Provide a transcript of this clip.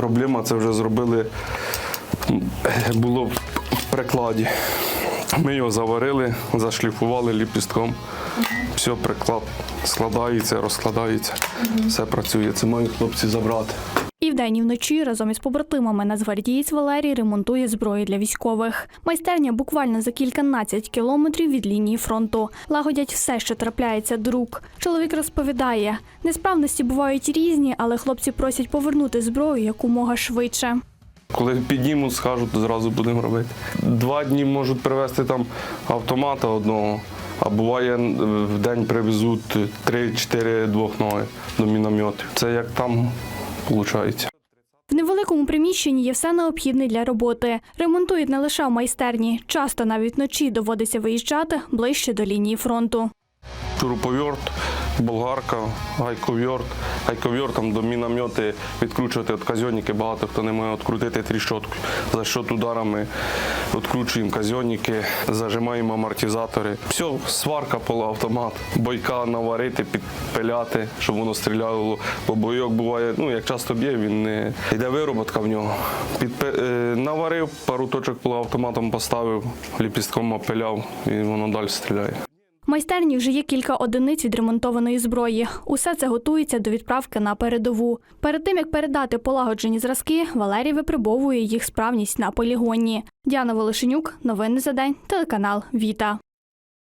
Проблема це вже зробили було в прикладі. Ми його заварили, зашліфували ліпістком. Все, приклад складається, розкладається, все працює. Це мають хлопці забрати. І вдень, і вночі разом із побратимами нацгвардієць Валерій ремонтує зброю для військових. Майстерня буквально за кільканадцять кілометрів від лінії фронту. Лагодять все, що трапляється до рук. Чоловік розповідає, несправності бувають різні, але хлопці просять повернути зброю якомога швидше. Коли піднімуть, скажуть, то зразу будемо робити. Два дні можуть привезти там автомата одного, а буває в день привезуть 3-4 двохноги до мінометів. Це як там виходить. В невеликому приміщенні є все необхідне для роботи. Ремонтують не лише в майстерні. Часто навіть вночі доводиться виїжджати ближче до лінії фронту. Туруповерт, болгарка, гайковерт. Гайковертом до міномети відкручувати від казьонники. Багато хто не може відкрутити тріщотку. За що ударами відкручуємо казйонники, зажимаємо амортизатори. Все, сварка, полуавтомат, бойка наварити, підпиляти, щоб воно стріляло. Бо бойок буває, ну як часто б'є, він не йде вироботка в нього. Підпи... е, Наварив, пару точок полуавтоматом поставив, ліпістком опиляв і воно далі стріляє. Майстерні вже є кілька одиниць відремонтованої зброї. Усе це готується до відправки на передову. Перед тим як передати полагоджені зразки, Валерій випробовує їх справність на полігоні. Діана Волошенюк, новини за день, телеканал Віта.